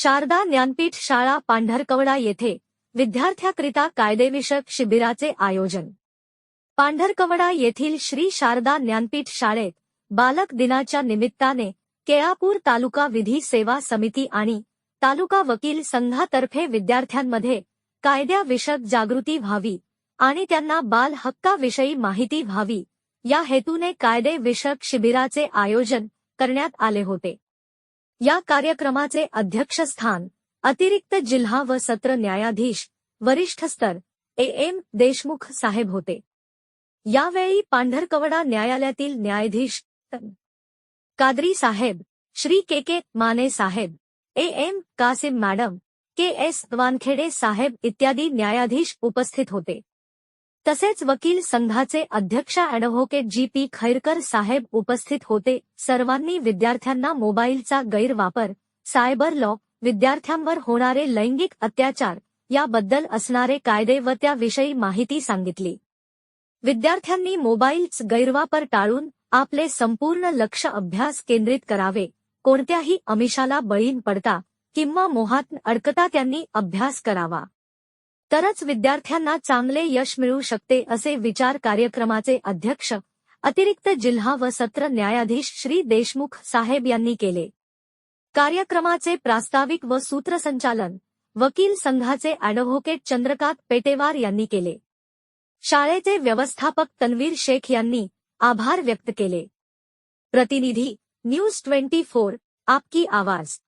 शारदा ज्ञानपीठ शाळा पांढरकवडा येथे विद्यार्थ्याकरिता कायदेविषयक शिबिराचे आयोजन. पांढरकवडा येथील श्री शारदा ज्ञानपीठ शाळेत बालक दिनाच्या निमित्ताने केळापूर तालुका विधी सेवा समिती आणि तालुका वकील संघातर्फे विद्यार्थ्यांमध्ये कायद्याविषयक जागृती व्हावी आणि त्यांना बाल हक्काविषयी माहिती व्हावी या हेतूने कायदेविषयक शिबिराचे आयोजन करण्यात आले होते. या कार्यक्रमाचे अध्यक्षस्थान अतिरिक्त जिल्हा व सत्र न्यायाधीश वरिष्ठ स्तर ए. एम. देशमुख साहेब होते. यावेळी पांढरकवडा न्यायालयातील न्यायाधीश कादरी साहेब Shri. K. K. Mane Saheb A. M. Kasim madam K. S. Wankhede साहेब इत्यादी न्यायाधीश उपस्थित होते. तसेच वकील संघाचे अध्यक्ष अॅडव्होकेट जी पी खैरकर साहेब उपस्थित होते. सर्वांनी विद्यार्थ्यांना मोबाईलचा गैरवापर सायबर लॉ विद्यार्थ्यांवर होणारे लैंगिक अत्याचार याबद्दल असणारे कायदे व त्याविषयी माहिती सांगितली. विद्यार्थ्यांनी मोबाईलच गैरवापर टाळून आपले संपूर्ण लक्ष अभ्यास केंद्रित करावे. कोणत्याही अमिषाला बळीन पडता किंवा मोहात अडकता त्यांनी अभ्यास करावा. तरच विद्यार्थ्यांना चांगले यश मिळू शकते असे विचार कार्यक्रमाचे अध्यक्ष अतिरिक्त जिल्हा व सत्र न्यायाधीश श्री देशमुख साहेब यांनी केले. कार्यक्रमाचे प्रास्ताविक व सूत्रसंचालन वकील संघाचे अॅडव्होकेट चंद्रकांत पेटेवार यांनी केले. शाळेचे व्यवस्थापक तन्वीर शेख यांनी आभार व्यक्त केले. प्रतिनिधी न्यूज ट्वेंटी फोर आपकी आवाज.